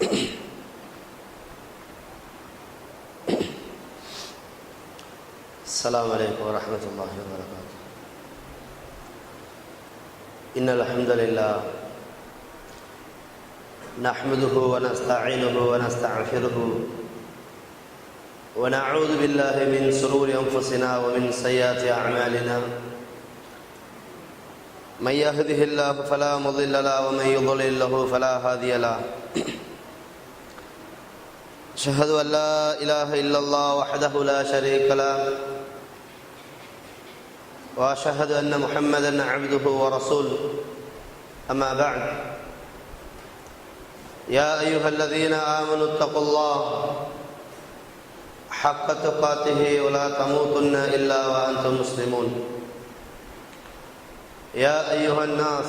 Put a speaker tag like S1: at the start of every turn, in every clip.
S1: السلام عليكم ورحمة الله وبركاته. إن الحمد لله نحمده ونستعينه ونستغفره ونعوذ بالله من شرور أنفسنا ومن سيئات أعمالنا. من يهده الله فلا مضل له ومن يضلل له فلا هادي له. أشهد أن لا إله إلا الله وحده لا شريك له وأشهد أن محمدا عبده ورسوله. أما بعد يا أيها الذين آمنوا اتقوا الله حق تقاته ولا تموتن إلا وأنتم مسلمون. يا أيها الناس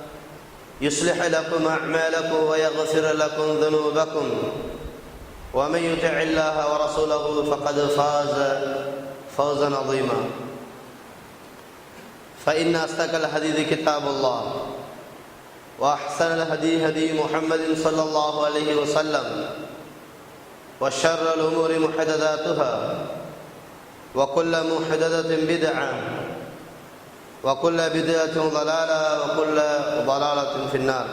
S1: يصلح لكم أعمالكم ويغفر لكم ذنوبكم. ومن يطع الله ورسوله فقد فاز فوزا عظيما. فإن أصدق الحديث كتاب الله وأحسن الهدي هدي محمد صلى الله عليه وسلم وشر الأمور محدثاتها وكل محدثة بدعة وكل بدعة ضلالة وكل ضلالة في النار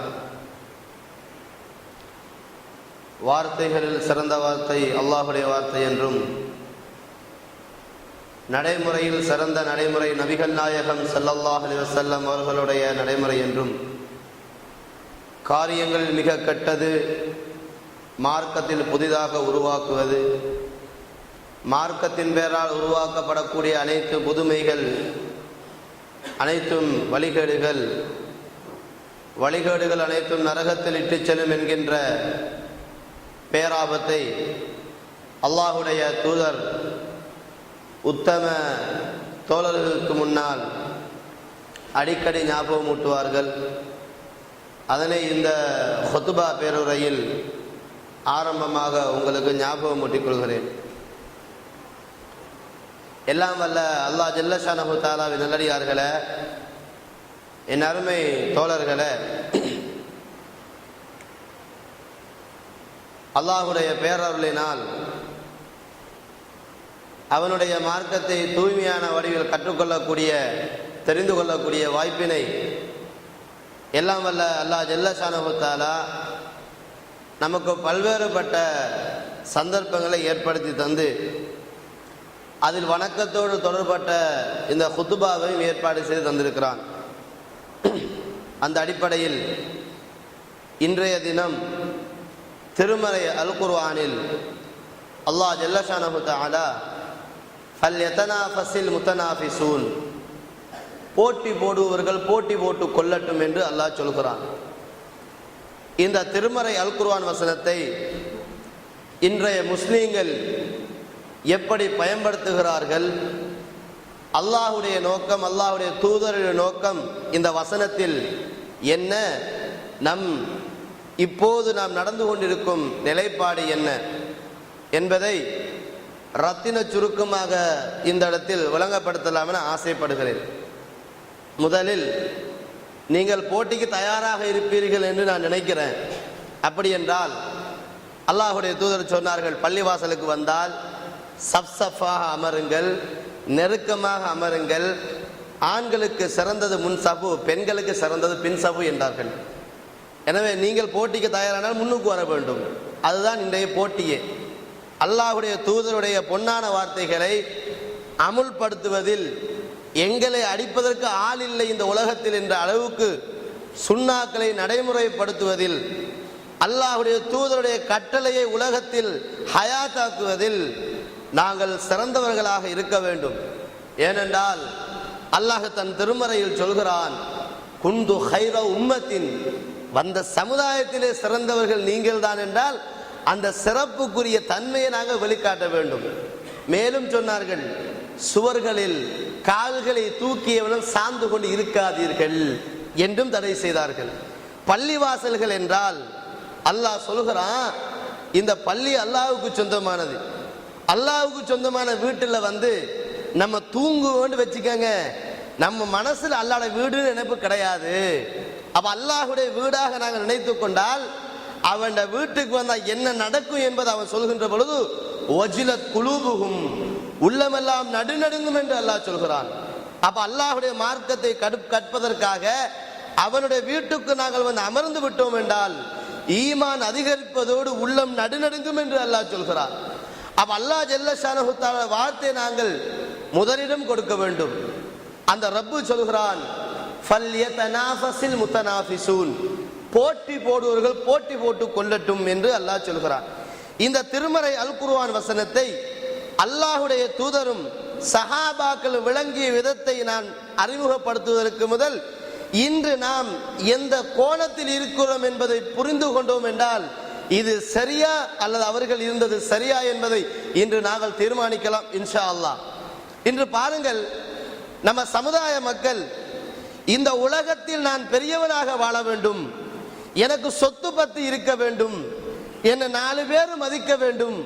S1: வார்த்தைகளில் சிறந்த வார்த்தை அல்லாஹுடைய வார்த்தை என்றும் நடைமுறையில் சிறந்த நடைமுறை நபிகள் நாயகம் சல்லல்லாஹ் அலி வசல்லம் அவர்களுடைய நடைமுறை என்றும் காரியங்கள் மிக கெட்டது மார்க்கத்தில் புதிதாக உருவாக்குவது மார்க்கத்தின் பேரால் உருவாக்கப்படக்கூடிய அனைத்து புதுமைகள் அனைத்தும் வழிகேடுகள். வழிகேடுகள் அனைத்தும் நரகத்தில் இட்டுச் செல்லும் என்கின்ற பேராபத்தை அல்லாஹுடைய தூதர் உத்தம தோழர்களுக்கு முன்னால் அடிக்கடி ஞாபகமூட்டுவார்கள். அதனை இந்த ஹொத்துபா பேருரையில் ஆரம்பமாக உங்களுக்கு ஞாபகமூட்டிக் கொள்கிறேன். எல்லாம் வல்ல அல்லாஹ் ஜல்லஷானஹு தாலாவின் நல்லடியார்களே என் அருமை தோழர்களே அல்லாஹுடைய பேரருளினால் அவனுடைய மார்க்கத்தை தூய்மையான வடிவில் கற்றுக்கொள்ளக்கூடிய தெரிந்து கொள்ளக்கூடிய வாய்ப்பினை எல்லாம் வல்ல அல்லாஹ் ஜல்லஷானகுத்தாலா நமக்கு பல்வேறுபட்ட சந்தர்ப்பங்களை ஏற்படுத்தி தந்து அதில் வணக்கத்தோடு தொடர்பட்ட இந்த ஹுத்துபாவையும் ஏற்பாடு செய்து தந்திருக்கிறான். அந்த அடிப்படையில் இன்றைய தினம் திருமறை அல் குர்வானில் அல்லாஹ் ஜல்லஷானஹு தாலா ஃபசில் முத்தனாஃபி சூன் போட்டி போடுபவர்கள் போட்டி போட்டு கொள்ளட்டும் என்று அல்லாஹ் சொல்கிறான். இந்த திருமறை அல்குர்வான் வசனத்தை இன்றைய முஸ்லீம்கள் எப்படி பயன்படுத்துகிறார்கள்? அல்லாஹுடைய நோக்கம் அல்லாஹுடைய தூதருடைய நோக்கம் இந்த வசனத்தில் என்ன? நம் இப்போது நாம் நடந்து கொண்டிருக்கும் நிலைப்பாடு என்ன? என்பதை ரத்தின சுருக்கமாக இந்த இடத்தில் விளங்கப்படுத்தலாம் என ஆசைப்படுகிறேன். முதலில் நீங்கள் போட்டிக்கு தயாராக இருப்பீர்கள் என்று நான் நினைக்கிறேன். அப்படி என்றால் அல்லாஹுடைய தூதர் சொன்னார்கள் பள்ளிவாசலுக்கு வந்தால் சப்சஃபாக அமருங்கள் நெருக்கமாக அமருங்கள். ஆண்களுக்கு சிறந்தது முன் சபு பெண்களுக்கு சிறந்தது பின் சபு என்றார்கள். எனவே நீங்கள் போட்டிக்கு தயாரானால் முன்னுக்கு வர வேண்டும். அதுதான் இன்றைய போட்டியே. அல்லாஹுடைய தூதருடைய பொன்னான வார்த்தைகளை அமுல்படுத்துவதில் எங்களை அடிப்பதற்கு ஆள் இல்லை இந்த உலகத்தில் என்ற அளவுக்கு சுண்ணாக்களை நடைமுறைப்படுத்துவதில் அல்லாஹுடைய தூதருடைய கட்டளையை உலகத்தில் ஹயாத்தாக்குவதில் நாங்கள் சிறந்தவர்களாக இருக்க வேண்டும். ஏனென்றால் அல்லாஹ் தன் திருமறையில் சொல்கிறான் குந்து ஹைர உம்மத்தின். வந்த சமுதாயத்திலே சிறந்தவர்கள் நீங்கள் தான் என்றால் அந்த சிறப்புக்குரிய தன்மையை நாங்கள் வெளிக்காட்ட வேண்டும். மேலும் சொன்னார்கள் சுவர்களில் கால்களை தூக்கியவனும் சார்ந்து கொண்டு இருக்காதீர்கள் என்றும் தடை செய்தார்கள். பள்ளிவாசல்கள் என்றால் அல்லாஹ் சொல்கிறான் இந்த பள்ளி அல்லாவுக்கு சொந்தமானது. அல்லாவுக்கு சொந்தமான வீட்டில் வந்து நம்ம தூங்குவோன்னு வச்சுக்கோங்க. நம்ம மனசில் அல்லாட வீடுன்னு நினைப்பு கிடையாது. அப்போ அல்லாஹுடைய வீடாக நாங்கள் நினைத்து கொண்டால் அவன் வீட்டுக்கு வந்தால் என்ன நடக்கும் என்பதை அவன் சொல்கின்ற பொழுது ஒஜிலத் குழுபுகும் உள்ளமெல்லாம் நடுநடுங்கும் என்று அல்லாஹ் சொல்கிறான். அப்போ அல்லாஹுடைய மார்க்கத்தை கடு கற்பதற்காக அவனுடைய வீட்டுக்கு நாங்கள் வந்து அமர்ந்து விட்டோம் என்றால் ஈமான் அதிகரிப்பதோடு உள்ளம் நடுநடுங்கும் என்று அல்லாஹ் சொல்கிறான். அப்ப அல்லாஹ் ஜெல்லஷானஹுத்தால வார்த்தை நாங்கள் முதலிடம் கொடுக்க வேண்டும். அந்த ரப்பு சொல்கிறான் முத்தனாஃபிசூன். போட்டி போடுவர்கள் போட்டி போட்டு கொள்ளட்டும் என்று அல்லாஹ் சொல்கிறான். இந்த திருமறை அல் குருவான் வசனத்தை அல்லாஹுடைய தூதரும் சஹாபாக்கள் விளங்கிய விதத்தை நான் அறிமுகப்படுத்துவதற்கு முதல் இன்று நாம் எந்த கோணத்தில் இருக்கிறோம் என்பதை புரிந்து கொண்டோம் என்றால் இது சரியா அல்லது அவர்கள் இருந்தது சரியா என்பதை இன்று நாங்கள் தீர்மானிக்கலாம் இன்ஷா அல்லாஹ் இன்று பாருங்கள் நம்ம சமுதாய மக்கள் இந்த உலகத்தில் நான் பெரியவனாக வாழ வேண்டும் எனக்கு சொத்து பத்து இருக்க வேண்டும் என்னை நாலு பேர் மதிக்க வேண்டும்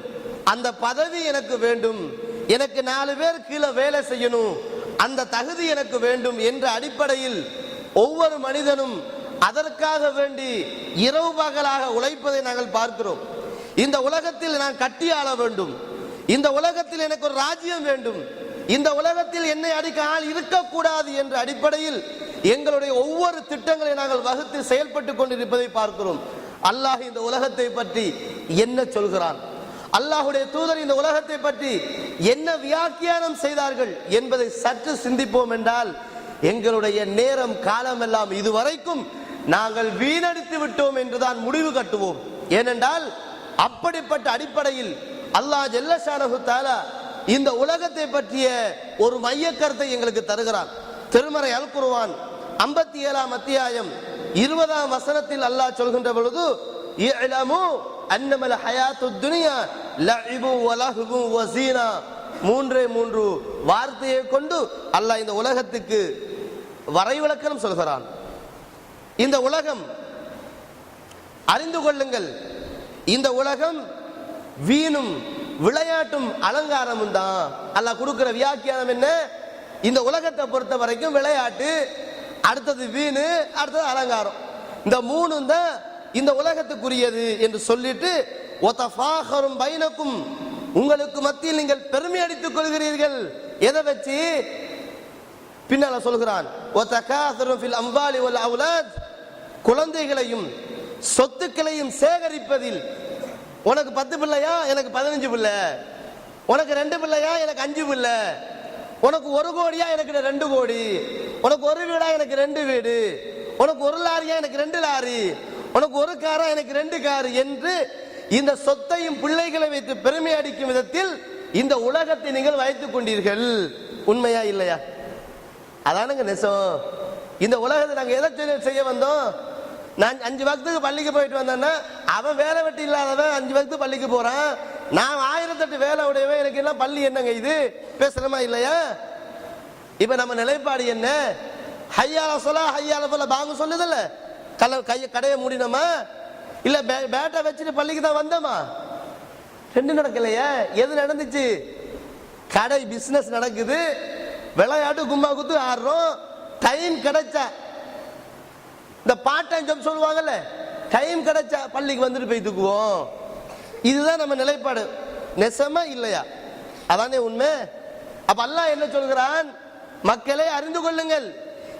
S1: அந்த பதவி எனக்கு வேண்டும் எனக்கு நாலு பேர் கீழே வேலை செய்யணும் அந்த தகுதி எனக்கு வேண்டும் என்ற அடிப்படையில் ஒவ்வொரு மனிதனும் அதற்காக வேண்டி இரவு பகலாக உழைப்பதை நாங்கள் பார்க்கிறோம். இந்த உலகத்தில் நான் கட்டி ஆள வேண்டும். இந்த உலகத்தில் எனக்கு ஒரு ராஜ்யம் வேண்டும். இந்த உலகத்தில் என்னை அடிக்க ஆள் இருக்கக்கூடாது என்ற அடிப்படையில் எங்களுடைய ஒவ்வொரு திட்டங்களை நாங்கள் வகுத்து செயல்பட்டு கொண்டிருப்பதை பார்க்கிறோம். அல்லாஹ் இந்த உலகத்தை பற்றி என்ன சொல்கிறான்? அல்லாஹுடைய தூதர் இந்த உலகத்தை பற்றி என்ன வியாக்கியானம் செய்தார்கள் என்பதை சற்று சிந்திப்போம் என்றால் எங்களுடைய நேரம் காலமெல்லாம் இதுவரைக்கும் நாங்கள் வீணடித்து விட்டோம் என்றுதான் முடிவு கட்டுவோம். ஏனென்றால் அப்படிப்பட்ட அடிப்படையில் அல்லாஹ் ஜெல்லஷானஹு தாலா இந்த உலகத்தை பற்றிய ஒரு மைய கருத்தை எங்களுக்கு தருகிறான். திருமறை அல் குர்ஆன் ஐம்பத்தி ஏழாம் அத்தியாயம் இருபதாம் வசனத்தில் அல்லாஹ் சொல்கின்ற பொழுது அன்னமல் ஹயாத்து துனியா லஇபு வலஹ்வு வஸீனா மூன்றே மூன்று வார்த்தையை கொண்டு அல்லாஹ் இந்த உலகத்துக்கு வரைவிலக்கணம் சொல்கிறான். இந்த உலகம் அறிந்து கொள்ளுங்கள் இந்த உலகம் வீணும் விளையாட்டும் அலங்காரமும் தான். அல்லாஹ் கொடுக்கிற வியாக்கியானம் என்ன? இந்த உலகத்தை பொறுத்த வரைக்கும் விளையாட்டு அடுத்தது வீணு அடுத்தது அலங்காரம். இந்த மூணும் தான் இந்த உலகத்துக்குரியது என்று சொல்லிட்டு ஒத்தஃபாஹரும் பைனக்கும் உங்களுக்கு மத்தியில் நீங்கள் பெருமை அடித்துக் கொள்கிறீர்கள். எதை வச்சு? பின்னால சொல்கிறான் ஒத்தகாசரும் ஃபில் அம்பாலி வல் அவுலாத் குழந்தைகளையும் சொத்துக்களையும் சேகரிப்பதில் உனக்கு பத்து பிள்ளையா? எனக்கு பதினஞ்சு பிள்ளை. உனக்கு ரெண்டு பிள்ளையா? எனக்கு அஞ்சு பிள்ளை. உனக்கு ஒரு கோடியா? எனக்கு ரெண்டு கோடி. உனக்கு ஒரு வீடா? எனக்கு ரெண்டு வீடு. உனக்கு ஒரு லாரியா? எனக்கு ரெண்டு லாரி. உனக்கு ஒரு காரா? எனக்கு ரெண்டு கார் என்று இந்த சொத்தையும் பிள்ளைகளை வைத்து பெருமை அடிக்கும் விதத்தில் இந்த உலகத்தை நீங்கள் வைத்துக் கொண்டீர்கள். உண்மையா இல்லையா? அதானுங்க நெசம். இந்த உலகத்தை நாங்கள் எதை செய்ய வந்தோம்? நான் அஞ்சு வக்துக்கு பள்ளிக்கு போயிட்டு வந்தேன்னா அவன் வேலை வெட்டி இல்லாதவன் அஞ்சு வக்து பள்ளிக்கு போகிறான் நான் ஆயிரத்தெட்டு வேலை உடையவன் எனக்கு எல்லாம் பள்ளி என்னங்க இது? பேசுகிறமா இல்லையா? இப்போ நம்ம நிலைப்பாடு என்ன? ஹையால சொல்ல ஹையால போல பாங்க சொல்லுதில்ல. கல கையை கடையை மூடினோமா? இல்லை பே- பேட்டை வச்சுட்டு பள்ளிக்கு தான் வந்தோமா? ரெண்டு நடக்கலையே. எது நடந்துச்சு? கடை பிஸ்னஸ் நடக்குது. விளையாட்டு கும்மா குத்து ஆடுறோம். டைம் கிடைச்சா இந்த பார்ட் டைம் ஜாப் சொல்லுவாங்கல்ல டைம் கிடைச்சா பள்ளிக்கு வந்துட்டு போய் தூக்குவோம். இதுதான் நம்ம நிலைப்பாடு. நெசமா இல்லையா? அதானே உண்மை? அப்ப அல்லாஹ் என்ன சொல்கிறான்? மக்களை அறிந்து கொள்ளுங்கள்.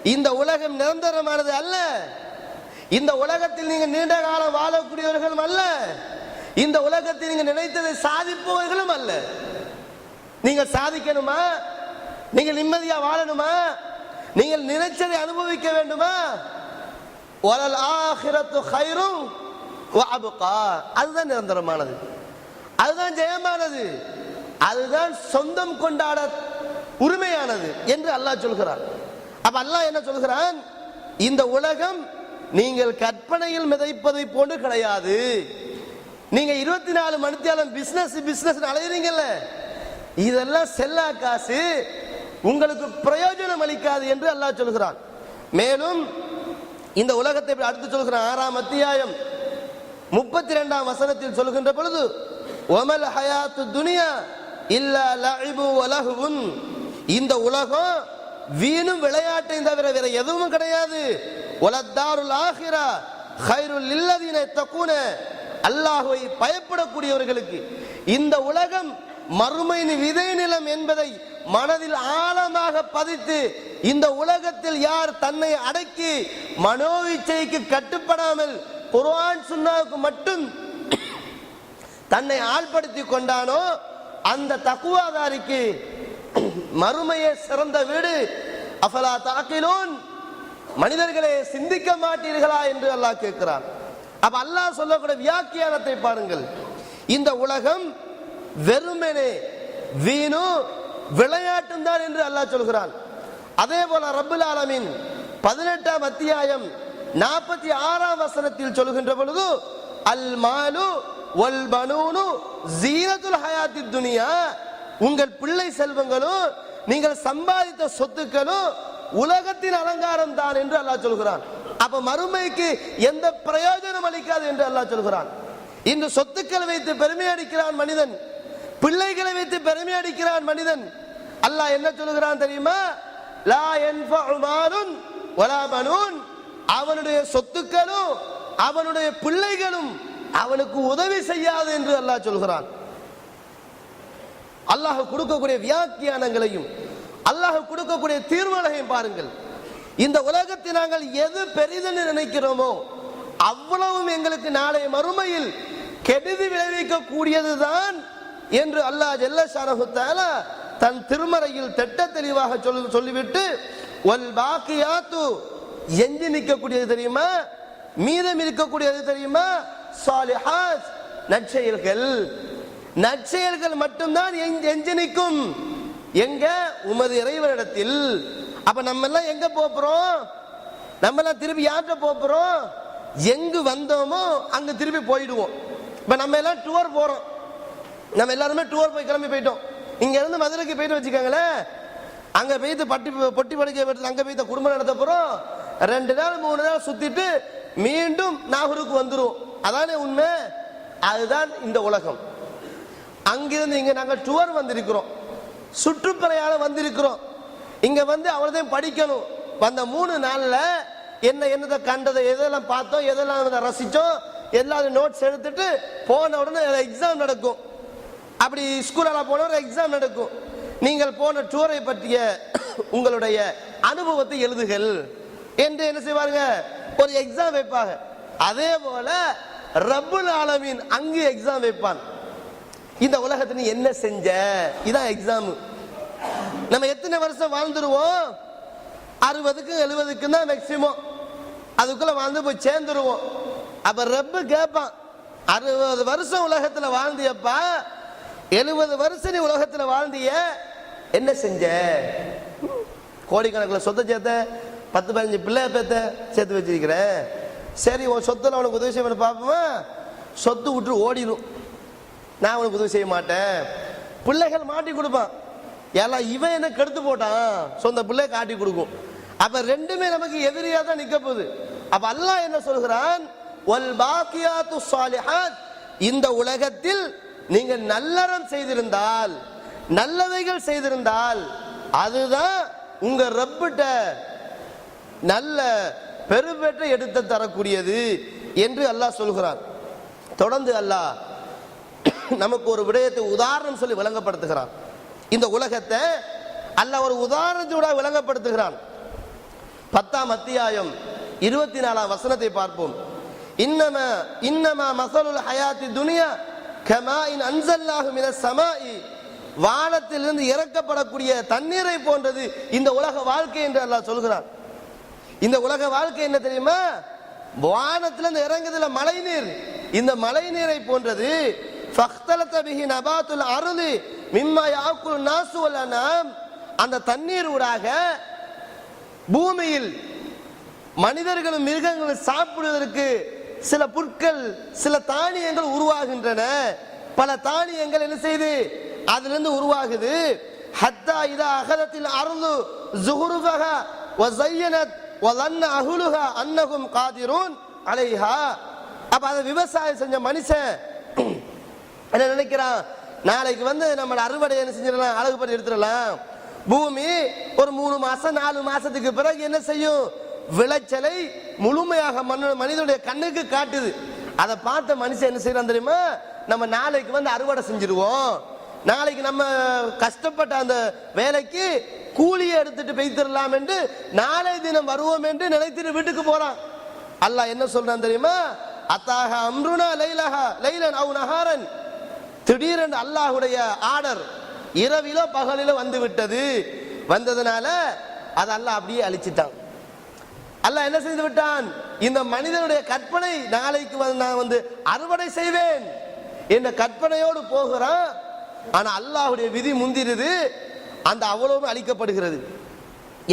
S1: இந்த உலகம் நிரந்தரமானது அல்ல. இந்த உலகத்தில் நீங்க நீண்ட காலம் வாழக்கூடியவர்களும் அல்ல. இந்த உலகத்தில் நீங்க நினைத்ததை சாதிப்பவர்களும் அல்ல. நீங்க சாதிக்கணுமா? நீங்கள் நிம்மதியா வாழணுமா? நீங்கள் நினைச்சதை அனுபவிக்க வேண்டுமா? வலல் ஆஹிரத்து ஹைரும் வஅபகா. அதுதான் நிரந்தரமானது. அதுதான் ஜெயமானது. அதுதான் சொந்தம் கொண்டாட உரிமையானது என்று அல்லாஹ் சொல்கிறான். அப்ப அல்லாஹ் என்ன சொல்கிறான்? இந்த உலகம் நீங்கள் கற்பனையில் மிதைப்பதை போன்று கிடையாது. நீங்க இருபத்தி நாலு மணித்தியாலம் பிசினஸ் பிசினஸ் அலையுறீங்கல்ல. இதெல்லாம் செல்லா காசு. உங்களுக்கு பிரயோஜனம் அளிக்காது என்று அல்லாஹ் சொல்கிறான். மேலும் இந்த உலகத்தை அடுத்து சொல்கிற ஆறாம் அத்தியாயம் முப்பத்தி ரெண்டாம் வசனத்தில் சொல்கின்ற பொழுது ஒமல் ஹயாத்து துனியா இல்ல லஇபு வலஹுவுன் இந்த உலகம் வீணும் விளையாட்டை தவிர வேற எதுவும் கிடையாது. உலத்தாருல் ஆஹிரா ஹைருல் இல்லதீன தக்கூன அல்லாஹுவை பயப்படக்கூடியவர்களுக்கு இந்த உலகம் மறுமையின் விதை நிலம் என்பதை மனதில் ஆழமாக பதித்து இந்த உலகத்தில் யார் தன்னை அடக்கி மனோவிச்சைக்கு கட்டுப்படாமல் குர்ஆன் சுன்னாவுக்கு மட்டும் தன்னை ஆள்படுத்தி கொண்டானோ அந்த தக்குவாதாரிக்கு மறுமையே சிறந்த வீடு. அஃபலா தாக்கிலோன்? மனிதர்களே சிந்திக்க மாட்டீர்களா என்று அல்லாஹ் கேட்கிறான். அப்ப அல்லாஹ் சொல்லக்கூடிய வியாக்கியானத்தை பாருங்கள். இந்த உலகம் வெறுமனே வீணு விளையாட்டும் தான் என்று அல்லாஹ் சொல்கிறான். அதே போல ரபுல் ஆலமின் பதினெட்டாம் அத்தியாயம் நாற்பத்தி ஆறாம் வசனத்தில் சொல்கின்ற பொழுது அல் மாலு ஒல் பனூனு ஜீனத்துல் ஹயாத்தி துனியா உங்கள் பிள்ளை செல்வங்களும் நீங்கள் சம்பாதித்த சொத்துக்களும் உலகத்தின் அலங்காரம் தான் என்று அல்லாஹ் சொல்கிறான். அப்ப மறுமைக்கு எந்த பிரயோஜனம் அளிக்காது என்று அல்லாஹ் சொல்கிறான். இந்த சொத்துக்கள் வைத்து பெருமை அடிக்கிறான் மனிதன். பிள்ளைகளை வைத்து பெருமை அடிக்கிறான் மனிதன். அல்லாஹ் என்ன சொல்கிறான் தெரியுமா? லா யன்ஃபஉ மாலுன் வலா அவனுடைய சொத்துக்களும் அவனுடைய பிள்ளைகளும் அவனுக்கு உதவி செய்யாது என்று அல்லாஹ் சொல்கிறான். அல்லாஹ் கொடுக்கக்கூடிய வியாக்கியானங்களையும் அல்லாஹ் கொடுக்கக்கூடிய தீர்வுகளையும் பாருங்கள். இந்த உலகத்தில் நாங்கள் எது பெரிதென்று நினைக்கிறோமோ அவ்வளவும் எங்களுக்கு நாளை மறுமையில் கெடுதி விளைவிக்க கூடியதுதான் என்று அல்லாஹ் ஜெல்ல தஆலா தன் திருமறையில் திட்ட தெளிவாக சொல்லி சொல்லிவிட்டு ஒல் பாக்கியாத்து எஞ்சி நிற்கக்கூடியது தெரியுமா? மீதம் இருக்கக்கூடியது தெரியுமா? சாலிஹாஸ் நற்செயல்கள். நற்செயல்கள் மட்டும்தான் எஞ்சி- எஞ்சி நிற்கும். எங்க? உமது இறைவனிடத்தில். அப்ப நம்ம எல்லாம் எங்க போறோம் நம்ம எல்லாம் திருப்பி யார்கிட்ட போறோம் எங்கு வந்தோமோ அங்க திருப்பி போயிடுவோம். இப்ப நம்ம எல்லாம் டூர் போறோம். நம்ம எல்லாருமே டூர் போய் கிளம்பி போயிட்டோம். இங்க இருந்து மதுரைக்கு போயிட்டு வச்சுக்கோங்களேன். அங்க போயிட்டு பட்டி பொட்டி படுக்கை எடுத்து அங்க போயிட்டு குடும்பம் நடத்த போறோம் ரெண்டு நாள் மூணு நாள் சுத்திட்டு மீண்டும் நாகூருக்கு வந்துடும் அதானே உண்மை? அதுதான் இந்த உலகம். அங்கிருந்து இங்க நாங்கள் டூர் வந்திருக்கிறோம். சுற்றுப்பயணம் வந்திருக்கிறோம். இங்க வந்து அவ்வளோதையும் படிக்கணும். வந்த மூணு நாள்ல என்ன என்னதை கண்டதை எதெல்லாம் பார்த்தோம் எதெல்லாம் ரசித்தோம் எல்லாரும் நோட்ஸ் எடுத்துட்டு போன உடனே எக்ஸாம் நடக்கும். அப்படி ஸ்கூலெல்லாம் போன ஒரு எக்ஸாம் நடக்கும். நீங்கள் போன டூரை பற்றிய உங்களுடைய அனுபவத்தை எழுதுகள் என்று என்ன செய்வாங்க ஒரு எக்ஸாம் வைப்பாங்க. அதே போல ரபுல் ஆலமீன் அங்கு எக்ஸாம் வைப்பான். இந்த உலகத்துல நீ என்ன செஞ்ச? இதான் எக்ஸாம் நம்ம எத்தனை வருஷம் வாழ்ந்துருவோம்? அறுபதுக்கும் எழுபதுக்கும் தான் மேக்சிமம் அதுக்குள்ள வாழ்ந்து போய் சேர்ந்துருவோம். அப்ப ரப்பு கேட்பான் அறுபது வருஷம் உலகத்துல வாழ்ந்தியப்பா எழுபது வருஷம் நீ உலகத்தில் வாழ்ந்திய என்ன செஞ்ச? கோடிக்கணக்கில் சொத்தை சேர்த்த பத்து பதினஞ்சு பிள்ளை பேத்த சேர்த்து வச்சிருக்கிறேன் சரி உன் சொத்துல அவனுக்கு உதவி செய்ய பார்ப்போமா? சொத்து விட்டு ஓடிடும் நான் உனக்கு உதவி செய்ய மாட்டேன். பிள்ளைகள் மாட்டி கொடுப்பான். எல்லாம் இவன் என்ன கெடுத்து போட்டான்? சொந்த பிள்ளை காட்டி கொடுக்கும். அப்ப ரெண்டுமே நமக்கு எதிரியாக தான் நிற்க போகுது. அப்ப அல்லாஹ் என்ன சொல்கிறான்? பாக்கியாத்து இந்த உலகத்தில் நீங்க நல்லறம் செய்திருந்தால் நல்லவைகள் செய்திருந்தால் அதுதான் உங்க ரப்பிட்ட நல்ல பெருபெற்ற எடுத்து தரக்கூடியது என்று அல்லாஹ் சொல்கிறான். தொடர்ந்து அல்லாஹ் நமக்கு ஒரு விடயத்தை உதாரணம் சொல்லி விளங்கப்படுத்துகிறான். இந்த உலகத்தை அல்ல ஒரு உதாரணத்தோட விளங்கப்படுத்துகிறான். பத்தாம் அத்தியாயம் இருபத்தி நாலாம் வசனத்தை பார்ப்போம். இன்னம இன்னமா மசலுல் ஹயாத்தி துனியா கமாயின் அன்சல்லாஹு இத சமாயி வானத்திலிருந்து இறக்கப்படக்கூடிய தண்ணீரை போன்றது இந்த உலக வாழ்க்கை என்று அல்லாஹ் சொல்கிறான். இந்த உலக வாழ்க்கை என்ன தெரியுமா? வானத்திலிருந்து இறங்குதுல மழை நீர் இந்த மழை நீரை போன்றது ஃபக்தலத பிஹி நபாத்துல் அருளி மிம்மா யாக்குல் நாசு அந்த தண்ணீர் ஊடாக பூமியில் மனிதர்களும் மிருகங்களும் சாப்பிடுவதற்கு சில புற்கள் சில தானியங்கள் உருவாகின்றன. பல தானியங்கள் என்ன செய்து? அதிலிருந்து உருவாகுது. ஹத்தா இதா அகலத்தில் அருளு ஜுஹுருபஹா வசையனத் வலன்ன அஹுலுஹா அன்னகும் காதிரூன் அலைஹா. அப்ப அதை விவசாயம் செஞ்ச மனுஷன் என்ன நினைக்கிறான்? நாளைக்கு வந்து நம்ம அறுவடை என்ன செஞ்சிடலாம்? அழகு பண்ணி எடுத்துடலாம். பூமி ஒரு மூணு மாசம் நாலு மாசத்துக்கு பிறகு என்ன செய்யும்? விளைச்சலை முழுமையாக மனிதனுடைய கண்ணுக்கு காட்டுது. அதை பார்த்த மனுஷன் என்ன செய்யறான் தெரியுமா? நம்ம நாளைக்கு வந்து அறுவடை செஞ்சிருவோம். நாளைக்கு நம்ம கஷ்டப்பட்ட அந்த வேலைக்கு கூலியை எடுத்துட்டு பெய்திடலாம் என்று நாளை தினம் வருவோம் என்று நினைத்துட்டு வீட்டுக்கு போறான். அல்லாஹ் என்ன சொல்றான் தெரியுமா? அத்தாக அம்ருனா லைலஹா லைலன் அவு நஹாரன். திடீரென்று அல்லாஹுடைய ஆர்டர் இரவிலோ பகலிலோ வந்து விட்டது வந்ததுனால அதை அல்லாஹ் அப்படியே அழிச்சிட்டான். அல்லாஹ் என்ன செய்து விட்டான் இந்த மனிதனுடைய கற்பனை நாளைக்கு வந்து நான் வந்து அறுவடை செய்வேன். என்ற கற்பனையோடு போகிறான்? ஆனா அல்லாஹுடைய விதி முந்திருது அந்த அவ்வளவும் அழிக்கப்படுகிறது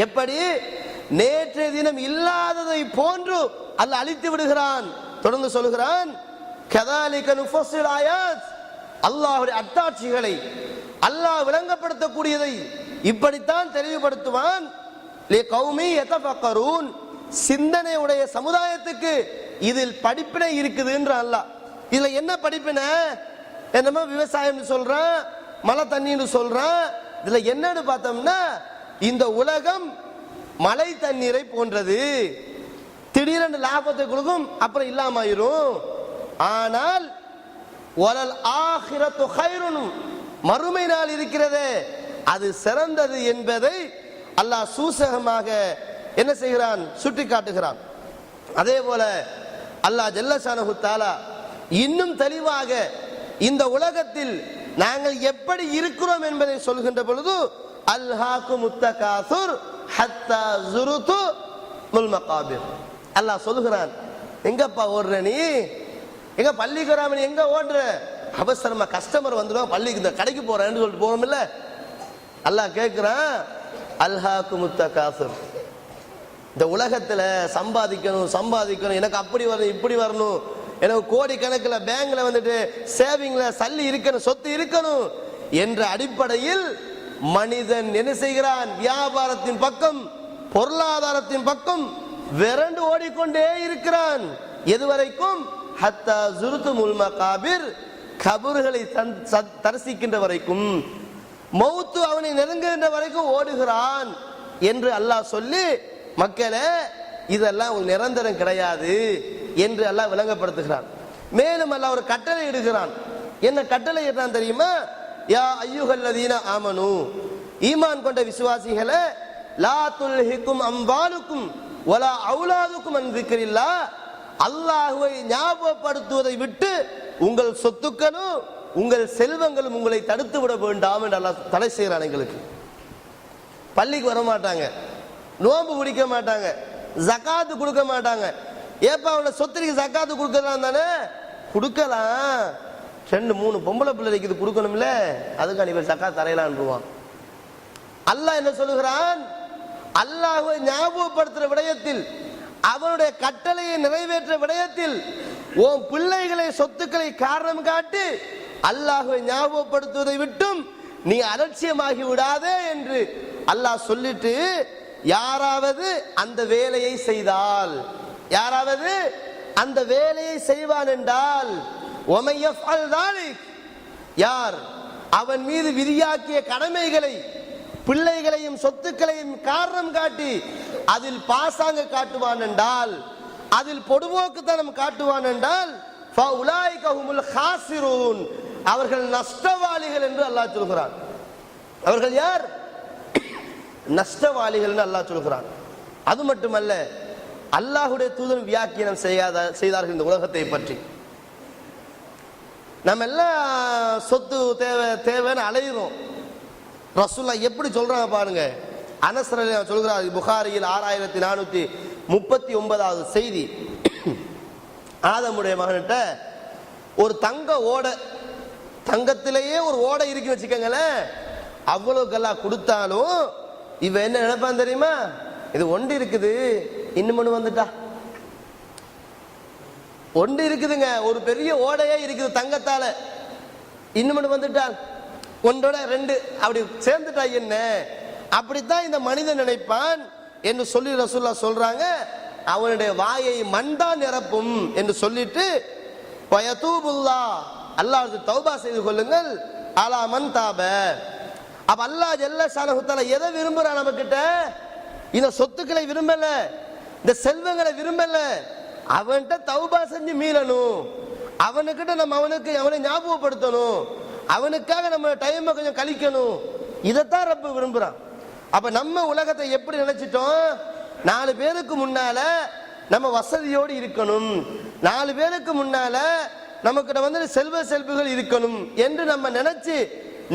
S1: எப்படி? நேற்றைய தினம் இல்லாததை போன்று அல்ல அழித்து விடுகிறான். தொடர்ந்து சொல்கிறான் கதாலிக நுஃபஸ்ஸில் ஆயாத். அத்தாட்சிகளை அல்லாஹ் விளங்கப்படுத்தக்கூடியதை இப்படித்தான் தெளிவுபடுத்துவான். லி கௌமி யதஃபக்கரூன். சிந்தனையுடைய சமுதாயத்துக்கு இதில் படிப்பினை இருக்குதுன்ற அல்லாஹ் இதுல என்ன படிப்பினை? என்னமோ விவசாயம் சொல்றான் மழை தண்ணின்னு சொல்றான். இதுல என்னன்னு பார்த்தோம்னா இந்த உலகம் மழை தண்ணீரை போன்றது. திடீரென்று லாபத்தை கொடுக்கும் அப்புறம் இல்லாம ஆயிரும் ஆனால் ஒலல் ஆஹிரத்து ஹைருன் மறுமை நாள் இருக்கிறதே அது சிறந்தது என்பதை அல்லாஹ் சூசகமாக என்ன செய்கிறான்? சுட்டி காட்டுகிறான் அதே போல அல்லாஹ் ஜல்லசானு தாலா இன்னும் தெளிவாக இந்த உலகத்தில் நாங்கள் எப்படி இருக்கிறோம் என்பதை சொல்கின்ற பொழுது அல்ஹாக்கு முத்தகாசுர் ஹத்தா ஜுருது முல்மகாபிர் அல்லாஹ் சொல்லுகிறான் எங்கப்பா ஓடுற நீ? எங்க பள்ளிக்கு வராம நீ எங்க ஓடுற? அவசரமா கஸ்டமர் வந்துடும் பள்ளிக்கு இந்த கடைக்கு போறேன்னு சொல்லிட்டு போவோம்ல? அல்லாஹ் கேட்கிறான் அல்ஹாக்கு முத்தகாசுர். இந்த உலகத்தில் சம்பாதிக்கணும் சம்பாதிக்கணும் எனக்கு அப்படி வரணும் இப்படி வரணும். எனக்கு கோடி கணக்கில் பேங்க்ல வந்துட்டு சேவிங்ல சல்லி இருக்கணும் சொத்து இருக்கணும் என்ற அடிப்படையில் மனிதன் என்ன செய்கிறான்? வியாபாரத்தின் பக்கம் பொருளாதாரத்தின் பக்கம் விரண்டு ஓடிக்கொண்டே இருக்கிறான். எதுவரைக்கும்? ஹத்தா ஜுருத்து முல்ம காபிர் கபர்களை சத்- தரிசிக்கின்ற வரைக்கும் மௌத்து அவனை நெருங்குகின்ற வரைக்கும் ஓடுகிறான் என்று அல்லாஹ் சொல்லி மக்களே இதெல்லாம் ஒரு நிரந்தரம் கிடையாது என்று எல்லாம் விளங்கப்படுத்துகிறான். மேலும் அல்ல ஒரு கட்டளை இடுகிறான். என்ன கட்டளை இடுறான் தெரியுமா? யா ஐயுகல்லதீன ஆமனு. ஈமான் கொண்ட விசுவாசிகளை லா துல்ஹிக்கும் அம்பாலுக்கும் ஒலா அவுலாதுக்கும் அன்பிக்கிறில்லா அல்லாஹுவை ஞாபகப்படுத்துவதை விட்டு உங்கள் சொத்துக்களும் உங்கள் செல்வங்களும் உங்களை தடுத்து விட வேண்டாம் என்று அல்லாஹ் தடை செய்கிறான் எங்களுக்கு. பள்ளிக்கு வர மாட்டாங்க நோன்பு பிடிக்க மாட்டாங்க. ஜக்காத்து கொடுக்க மாட்டாங்க. ஏப்பா அவனை சொத்துக்கு ஜக்காத்து கொடுக்கலாம் தானே கொடுக்கலாம். ரெண்டு மூணு பொம்பளை பிள்ளைக்கு இது கொடுக்கணும்ல? அதுக்கு நீ ஜக்காத் தரையலான்டுவான் அல்லாஹ் என்ன சொல்லுகிறான்? அல்லாஹுவை ஞாபகப்படுத்துற விடயத்தில் அவனுடைய கட்டளையை நிறைவேற்ற விடயத்தில் உன் பிள்ளைகளை சொத்துக்களை காரணம் காட்டி அல்லாஹுவை ஞாபகப்படுத்துவதை விட்டும் நீ அலட்சியமாகி விடாதே என்று அல்லாஹ் சொல்லிட்டு யாராவது அந்த வேலையை செய்தால் யாராவது அந்த வேலையை செய்வான் என்றால் யார்? அவன் மீது விதியாக்கிய கடமைகளை பிள்ளைகளையும் சொத்துக்களையும் காரணம் காட்டி அதில் பாசாங்க காட்டுவான் என்றால் அதில் பொடுபோக்குத்தனம் காட்டுவான் என்றால் அவர்கள் நஷ்டவாளிகள் என்று அல்லாஹ் சொல்கிறான். அவர்கள் யார்? நஷ்டவாளிகள்னு அல்லாஹ் சொல்கிறான். அது மட்டுமல்ல அல்லாஹுடைய தூதன் வியாக்கியானம் செய்யாத செய்தார்கள் இந்த உலகத்தை பற்றி. நம்ம எல்லாம் சொத்து தேவை தேவைன்னு அலையிறோம். ரசுல்லா எப்படி சொல்றாங்க பாருங்க. அனசர சொல்கிறார் புகாரியில் ஆறாயிரத்தி நானூத்தி முப்பத்தி ஒன்பதாவது செய்தி. ஆதமுடைய மகன்கிட்ட ஒரு தங்க ஓடை தங்கத்திலேயே ஒரு ஓடை இருக்குன்னு வச்சுக்கோங்களேன். அவ்வளவுக்கெல்லாம் கொடுத்தாலும் இவன் என்ன நினைப்பான் தெரியுமா? இது ஒன்று இருக்குது. இன்னும் ஒன்று வந்துட்டா. ஒன்று இருக்குதுங்க. ஒரு பெரிய ஓடையே இருக்குது தங்கத்தால. இன்னும் வந்துட்டான் ஒன்றோட ரெண்டு. அப்படி சேர்ந்துட்டா என்ன? அப்படித்தான் இந்த மனிதன் நினைப்பான் என்று சொல்லி ரசூல்லா சொல்றாங்க. அவனுடைய வாயை மண்தான் நிரப்பும் என்று சொல்லிட்டு பயதூபுல்லா அல்லாஹ் தௌபா செய்து கொள்ளுங்கள். அலாமன் தாப. அப்ப அல்லாஹ் ஜெல்ல ஷானஹுத்தால எதை விரும்புறான் நம்ம கிட்ட இந்த சொத்துக்களை விரும்பல இந்த செல்வங்களை விரும்பல. அவன்கிட்ட தௌபா செஞ்சு மீளணும். அவனுக்கிட்ட நம்ம அவனுக்கு அவனை ஞாபகப்படுத்தணும். அவனுக்காக நம்ம டைமை கொஞ்சம் கழிக்கணும். இதைத்தான் ரப்ப விரும்புறான். அப்ப நம்ம உலகத்தை எப்படி நினைச்சிட்டோம்? நாலு பேருக்கு முன்னால நம்ம வசதியோடு இருக்கணும். நாலு பேருக்கு முன்னால நமக்கிட்ட வந்து செல்வ செல்புகள் இருக்கணும் என்று நம்ம நினைச்சு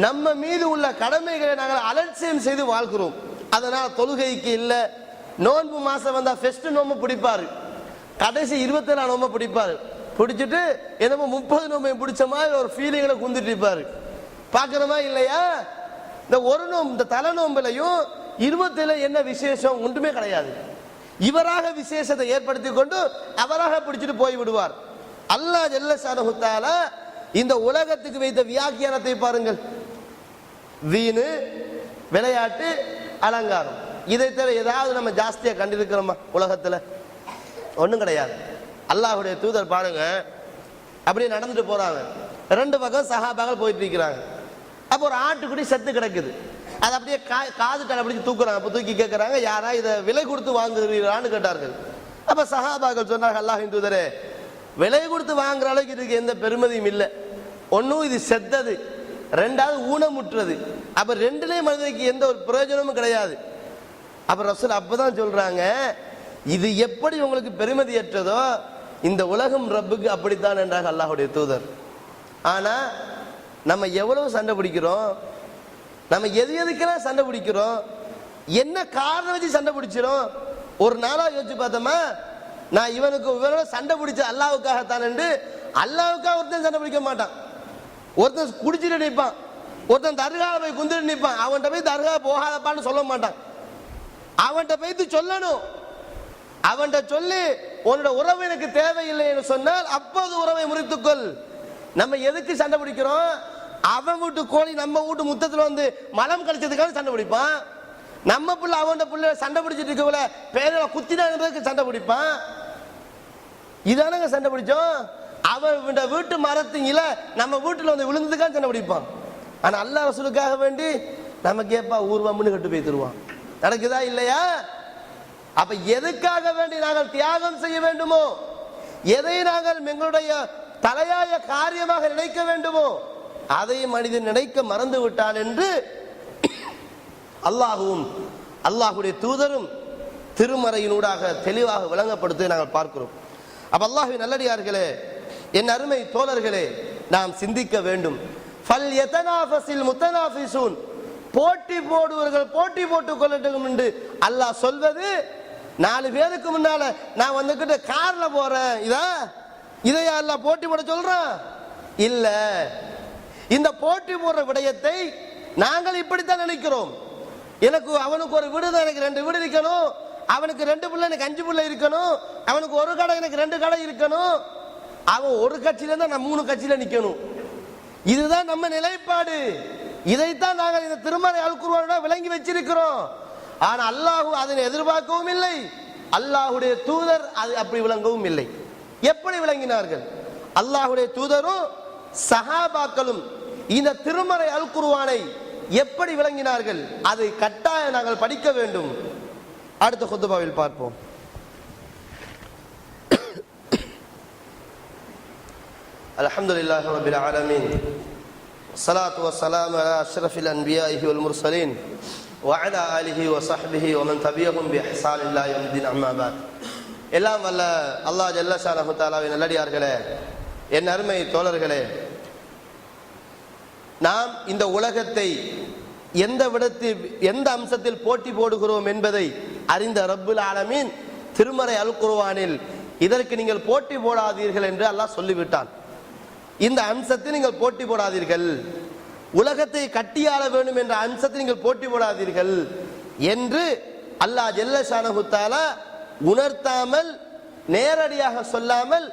S1: நம்ம மீது உள்ள கடமைகளை நாங்கள் அலட்சியம் செய்து வாழ்கிறோம். அதனால் தொழுகைக்கு இல்லை. நோன்பு மாதம் வந்தால் ஃபெஸ்ட்டு நோம்பு பிடிப்பாரு. கடைசி இருபத்தி நாலு நோம்பை பிடிப்பார். பிடிச்சிட்டு என்னமோ முப்பது நோம்பை பிடிச்ச மாதிரி ஒரு ஃபீலிங்கில் குந்துட்டு இருப்பார். பார்க்குறமா இல்லையா? இந்த ஒரு நோம்பு இந்த தலை நோம்புலையும் இருபத்தில என்ன விசேஷம் ஒன்றுமே கிடையாது. இவராக விசேஷத்தை ஏற்படுத்தி கொண்டு அவராக பிடிச்சிட்டு போய் விடுவார். அல்லாஹ் ஜெல்ல ஷானஹுத்தால இந்த உலகத்துக்கு வைத்த வியாக்கியானத்தை பாருங்கள். வீணு விளையாட்டு அலங்காரம். இதை தவிர ஏதாவது நம்ம ஜாஸ்தியாக கண்டிருக்கிறோமா உலகத்தில்? ஒன்றும் கிடையாது. அல்லாஹுடைய தூதர் பாருங்க. அப்படியே நடந்துட்டு போறாங்க. ரெண்டு பக்கம் சகாபாக்கள் போயிட்டு இருக்கிறாங்க அப்போ ஒரு ஆட்டுக்குடி செத்து கிடக்குது. அது அப்படியே கா காது தலை தூக்குறாங்க. அப்போ தூக்கி கேட்குறாங்க யாரா இதை விலை கொடுத்து வாங்குகிறீர்களான்னு கேட்டார்கள். அப்போ சஹாபாக்கள் சொன்னார்கள் அல்லாஹின் தூதரே விலை கொடுத்து வாங்குற அளவுக்கு இதுக்கு எந்த பெருமதியும் இல்லை. ஒன்றும் இது செத்தது. ரெண்டாவது ஊனமுற்றது. அப்போ ரெண்டுலேயும் மனிதனுக்கு எந்த ஒரு பிரயோஜனமும் கிடையாது. அப்போ ரசூல் அப்பதான் சொல்கிறாங்க இது எப்படி உங்களுக்கு பெருமதியற்றதோ இந்த உலகம் ரப்புக்கு அப்படித்தான் என்றாக அல்லாஹுடைய தூதர். ஆனால் நம்ம எவ்வளவு சண்டை பிடிக்கிறோம் நம்ம எது எதுக்கெல்லாம் சண்டை பிடிக்கிறோம் என்ன காரணம் வச்சு சண்டை பிடிச்சிரும் ஒரு நாளாக யோசிச்சு பார்த்தோமா நான் இவனுக்கு இவனோட சண்டை பிடிச்ச அல்லாவுக்காகத்தான் என்று அல்லாவுக்காக ஒருத்தன் சண்டை பிடிக்க மாட்டான். ஒருத்தன் குடிச்சிட்டு நிற்பான். ஒருத்தன் தர்காவை போய் குந்திட்டு நிற்பான். அவன்கிட்ட போய் தர்கா போகாதப்பான்னு சொல்ல மாட்டான். அவன்கிட்ட போய்த்து சொல்லணும். அவன்கிட்ட சொல்லி உன்னோட உறவு எனக்கு தேவையில்லை என்று சொன்னால் அப்போது உறவை முறித்துக்கொள். நம்ம எதுக்கு சண்டை பிடிக்கிறோம்? அவன் வீட்டு கோழி நம்ம வீட்டு முத்தத்தில் வந்து மலம் கழிச்சதுக்காக சண்டை பிடிப்பான். நம்ம பிள்ளை அவன்கிட்ட பிள்ளை சண்டை பிடிச்சிட்டு இருக்கவள பேரில் குத்தினாங்கிறதுக்கு சண்டை பிடிப்பான். இதானங்க சண்டை பிடிச்சோம்? அவன் இந்த வீட்டு மரத்தின் இலை நம்ம வீட்டில் வந்து விழுந்ததுக்காக சண்டை பிடிப்பான் ஆனால் அல்லாஹ் ரசூலுக்காக வேண்டி நம்ம கேட்பா ஊர்வம்னு கட்டு போய் தருவான். நடக்குதா இல்லையா? அப்ப எதுக்காக வேண்டி நாங்கள் தியாகம் செய்ய வேண்டுமோ? எதை நாங்கள் எங்களுடைய தலையாய காரியமாக நினைக்க வேண்டுமோ? அதை மனிதன் நினைக்க மறந்து விட்டான் என்று அல்லாஹுவும் அல்லாஹுடைய தூதரும் திருமறையினூடாக தெளிவாக விளங்கப்படுத்தி நாங்கள் பார்க்கிறோம். அப்ப அல்லாஹுவின் நல்லடியார்களே என் அருமை தோழர்களே நாம் சிந்திக்க வேண்டும். ஃபல் யதனாஃபஸில் முத்தனாஃபிசூன்? போட்டி போடுவர்கள் போட்டி போட்டுக் கொள்ளட்டும் என்று அல்லாஹ் சொல்வது நாலு பேருக்கு முன்னால நான் வந்துக்கிட்டு கார்ல போறேன். இதா? இதையா அல்லாஹ் போட்டி போட சொல்றான்? இல்ல. இந்த போட்டி போடுற விடயத்தை நாங்கள் இப்படித்தான் நினைக்கிறோம். எனக்கு அவனுக்கு ஒரு வீடு தான் எனக்கு ரெண்டு வீடு இருக்கணும். அவனுக்கு ரெண்டு பிள்ளை எனக்கு அஞ்சு பிள்ளை இருக்கணும். அவனுக்கு ஒரு கடை எனக்கு ரெண்டு கடை இருக்கணும். அவன் ஒரு கட்சியில இருந்தா நான் மூணு கட்சியில நிக்கணும். இதுதான் நம்ம நிலைப்பாடு. இதைத்தான் நாங்கள் இந்த திருமறை அல்குருவானோட விளங்கி வச்சிருக்கிறோம். ஆனா அல்லாஹு அதனை எதிர்பார்க்கவும் இல்லை. அல்லாஹுடைய தூதர் அது அப்படி விளங்கவும் இல்லை. எப்படி விளங்கினார்கள்? அல்லாஹுடைய தூதரும் சஹாபாக்களும் இந்த திருமறை அல் எப்படி விளங்கினார்கள்? அதை கட்டாயம் நாங்கள் படிக்க வேண்டும். அடுத்த குத்துபாவில் பார்ப்போம். الحمد لله رب العالمين الصلاة والسلام على أشرف الأنبياء والمرسلين وعلى آله وصحبه ومن تبعهم بإحسان الله يوم الدين أما بعد எல்லாம் வல்ல அல்லாஹ் ஜல்லஷானஹு தாலாவின் நல்லடியார்களே என் அருமை தோழர்களே நாம் இந்த உலகத்தை எந்த விடத்தில் எந்த அம்சத்தில் போட்டி போடுகிறோம் என்பதை அறிந்த ரப்புல் ஆலமீன் திருமறை அல் குர்ஆனில் இதற்கு நீங்கள் போட்டி போடாதீர்கள் என்று அல்லாஹ் சொல்லிவிட்டான் இந்த அம்சத்தை நீங்கள் போட்டி போடாதீர்கள். உலகத்தை கட்டியாள வேண்டும் என்ற அம்சத்தை நீங்கள் போட்டி போடாதீர்கள் என்று அல்லாஹ் ஜெல்ல ஷானஹு உணர்த்தாமல் நேரடியாக சொல்லாமல்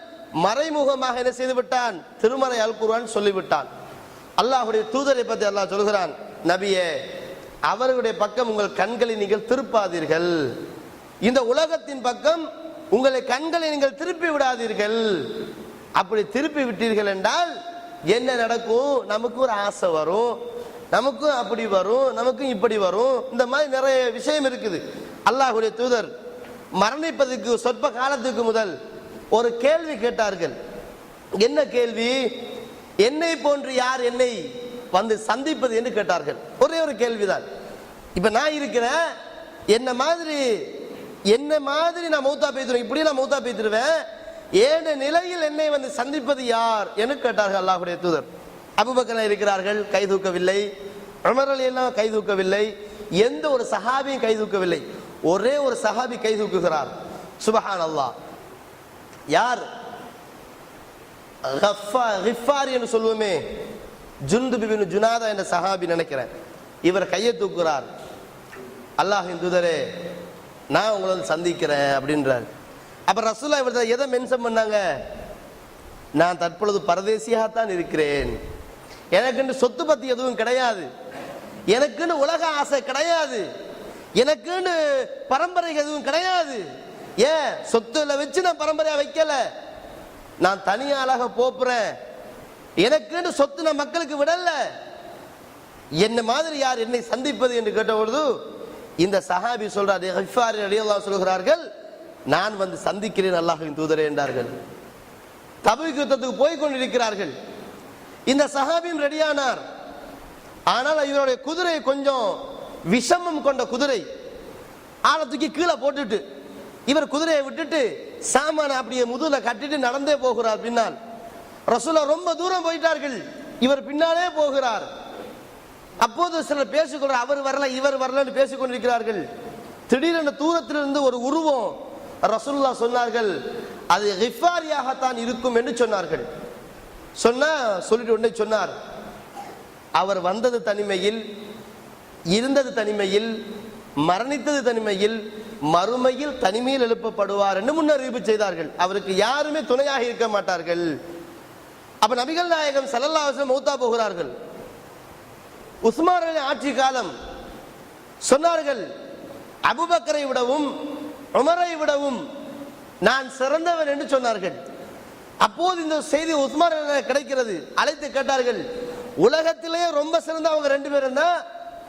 S1: மறைமுகமாக என்ன செய்து விட்டான்? திருமறை அல் குர்ஆன் சொல்லிவிட்டான். அல்லாஹுடைய தூதரை பற்றி அல்லாஹ் சொல்கிறான் நபியே அவர்களுடைய பக்கம் உங்கள் கண்களை நீங்கள் திருப்பாதீர்கள். இந்த உலகத்தின் பக்கம் உங்களை கண்களை நீங்கள் திருப்பி விடாதீர்கள். அப்படி திருப்பி விட்டீர்கள் என்றால் என்ன நடக்கும்? நமக்கு ஒரு ஆசை வரும். நமக்கும் அப்படி வரும். நமக்கும் இப்படி வரும். இந்த மாதிரி நிறைய விஷயம் இருக்குது. அல்லாஹுடைய தூதர் மரணிப்பதற்கு சொற்ப காலத்துக்கு முதல் ஒரு கேள்வி கேட்டார்கள். என்ன கேள்வி? என்னை போன்று யார் என்னை வந்து சந்திப்பது என்று கேட்டார்கள். ஒரே ஒரு கேள்விதான். இப்ப நான் இருக்கிறேன் என்ன மாதிரி என்ன மாதிரி நான் மௌத்தா பேத்துருவேன் இப்படி நான் மௌத்தா பேத்துருவேன் ஏன நிலையில் என்னை வந்து சந்திப்பது யார்? என்று கேட்டார்கள் அல்லாஹுடைய தூதர். அபுபக்கர் இருக்கிறார்கள் கை தூக்கவில்லை. உமர் எல்லாம் கை தூக்கவில்லை. எந்த ஒரு சஹாபியும் கை தூக்கவில்லை. ஒரே ஒரு சஹாபி கை தூக்குகிறார். சுபஹான் அல்லாஹ் யார் என்று சொல்லுவோமே. ஜுந்து பிபின் ஜுனாதா என்ற சஹாபி நினைக்கிறேன். இவர் கையை தூக்குறார் அல்லாஹின் தூதரே நான் உங்களை வந்து சந்திக்கிறேன் அப்படின்றார். அப்போ ரசூலா இவர் எதை மென்ஷன் பண்ணாங்க? நான் தற்பொழுது பரதேசியாகத்தான் இருக்கிறேன். எனக்குன்னு சொத்து பற்றி எதுவும் கிடையாது. எனக்குன்னு உலக ஆசை கிடையாது. எனக்குன்னு பரம்பரை எதுவும் கிடையாது. ஏன்? சொத்துல வச்சு நான் பரம்பரையா வைக்கல. நான் தனியாளாக போப்புறேன். எனக்குன்னு சொத்து நான் மக்களுக்கு விடல. என்ன மாதிரி யார் என்னை சந்திப்பது என்று கேட்ட பொழுது இந்த சஹாபி சொல்றாரு சொல்கிறார்கள் நான் வந்து சந்திக்கிறேன் அல்லாஹின் தூதரே என்றார்கள். தபுக் யுத்தத்துக்கு போய் கொண்டிருக்கிறார்கள் இந்த சஹாபியும் ரெடியானார். ஆனால் இவருடைய குதிரை கொஞ்சம் விஷமம் கொண்ட குதிரை ஆளை தூக்கி கீழே போட்டுட்டு இவர் குதிரையை விட்டுட்டு சாமான அப்படியே முதுல கட்டிட்டு நடந்தே போகிறார் பின்னால். ரசூலா ரொம்ப தூரம் போயிட்டார்கள். இவர் பின்னாலே போகிறார். அப்போது சிலர் பேசிக்கொள்ள அவர் வரல இவர் வரலன்னு பேசிக்கொண்டிருக்கிறார்கள். திடீரென தூரத்திலிருந்து ஒரு உருவம் ரசுல்லா சொன்னார்கள் அது கிஃபாரியாகத்தான் இருக்கும் என்று சொன்னார்கள். சொன்னா சொல்லிட்டு உடனே சொன்னார் அவர் வந்தது தனிமையில் இருந்தது தனிமையில் மரணித்தது தனிமையில் மறுமையில் தனிமையில் எழுப்பப்படுவார் என்று முன்னறிவிப்பு செய்தார்கள். அவருக்கு யாருமே துணையாக இருக்க மாட்டார்கள். அப்ப நபிகள் நாயகம் ஸல்லல்லாஹு மௌத்தா போகிறார்கள். உஸ்மானின் ஆட்சி காலம் சொன்னார்கள் அபுபக்கரை விடவும் உமரை விடவும் நான் சிறந்தவன் என்று சொன்னார்கள். அப்போது இந்த செய்தி உஸ்மான் கிடைக்கிறது. அழைத்து கேட்டார்கள் உலகத்திலேயே ரொம்ப சிறந்த அவங்க ரெண்டு பேரும் தான்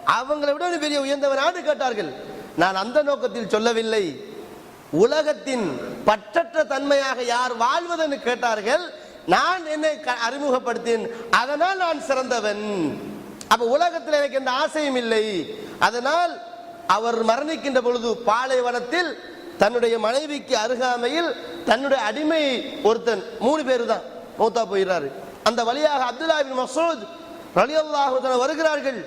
S1: அவங்களை விட பெரிய உயர்ந்தவனான்னு கேட்டார்கள். நான் அந்த நோக்கத்தில் சொல்லவில்லை. உலகத்தின் பற்றற்ற தன்மையாக யார் வாழ்வதென்று கேட்டார்கள் நான் என்னை க- அறிமுகப்படுத்தேன். அதனால் நான் சிறந்தவன். அப்ப உலகத்தில் எனக்கு எந்த ஆசையும் இல்லை. அதனால் அவர் மரணிக்கின்ற பொழுது பாலைவனத்தில் தன்னுடைய மனைவிக்கு அருகாமையில் தன்னுடைய அடிமை ஒருத்தன் மூணு பேர் தான் மூத்தா போயிடுறாரு. அந்த வழியாக அப்துல்லா மசூத் ரலியல்லாஹுதன வருகிறார்கள்.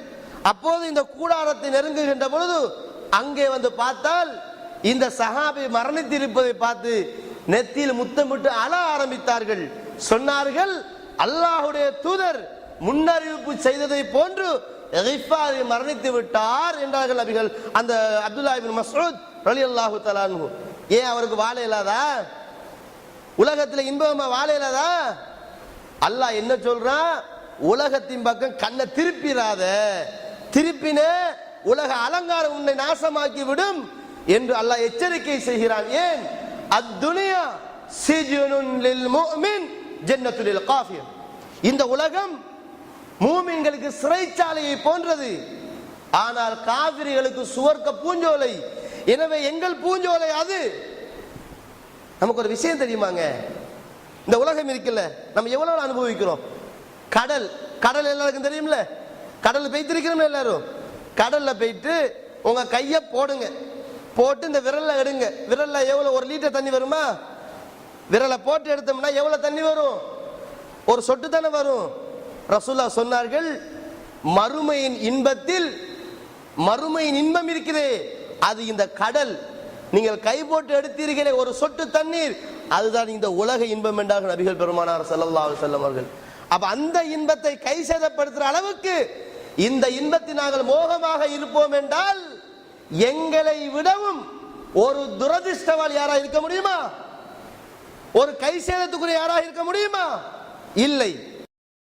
S1: அப்போது இந்த கூடாரத்தை நெருங்குகின்ற பொழுது அங்கே வந்து பார்த்தால் இந்த சஹாபி மரணித்திருப்பதை பார்த்து நெத்தியில் முத்தமிட்டு அழ ஆரம்பித்தார்கள். சொன்னார்கள் அல்லாஹுடைய தூதர் முன்னறிவிப்பு செய்ததை போன்று மரணித்து விட்டார் என்றார்கள் நபிகள். அந்த அப்துல்லாஹிபின் மசூத் ரலி அல்லாஹு தஆலா ஏன் அவருக்கு வாழை இல்லாதா? உலகத்தில் இன்பமா வாழை இல்லாதா? அல்லாஹ் என்ன சொல்றான்? உலகத்தின் பக்கம் கண்ணை திருப்பிடாத திருப்பின உலக அலங்காரம் உன்னை நாசமாக்கி விடும் என்று அல்லாஹ் எச்சரிக்கை செய்கிறான். ஏன்? அத்துனியா சிஜுனுன் லில் முஃமின் காஃபியம் காஃபிர். இந்த உலகம் மூமின்களுக்கு சிறைச்சாலையை போன்றது. ஆனால் காவிரிகளுக்கு சுவர்க்க பூஞ்சோலை எனவே எங்கள் பூஞ்சோலை அது. நமக்கு ஒரு விஷயம் தெரியுமாங்க? இந்த உலகம் இருக்குல்ல நம்ம எவ்வளவு அனுபவிக்கிறோம்? கடல் கடல் எல்லாருக்கும் தெரியும்ல? கடல் போய்த்திருக்கிறோம் எல்லாரும்? கடல்ல போயிட்டு உங்க கைய போடுங்க. போட்டு இந்த விரல்ல எடுங்க. விரல்ல எவ்வளவு ஒரு லிட்டர் தண்ணி வருமா? விரலை போட்டு எடுத்தோம்னா எவ்வளவு தண்ணி வரும்? ஒரு சொட்டு தானே வரும். ரசூல்லா சொன்னார்கள் மறுமையின் இன்பத்தில் மறுமையின் இன்பம் இருக்கிறதே. அது இந்த கடல். நீங்கள் கை போட்டு எடுத்தீர்களே ஒரு சொட்டு தண்ணீர். அதுதான் இந்த உலக இன்பம் என்றார்கள் நபிகள் பெருமானார் செல்லல்லா செல்லம் அவர்கள். அப்ப அந்த இன்பத்தை கை சேதப்படுத்துற அளவுக்கு இந்த இன்பத்தை நாங்கள் மோகமாக இருப்போம் என்றால் எங்களை விடவும் ஒரு துரதிர்ஷ்டவால் யாரா இருக்க முடியுமா? ஒரு கை சேதத்துக்குரிய யாராக இருக்க முடியுமா? இல்லை.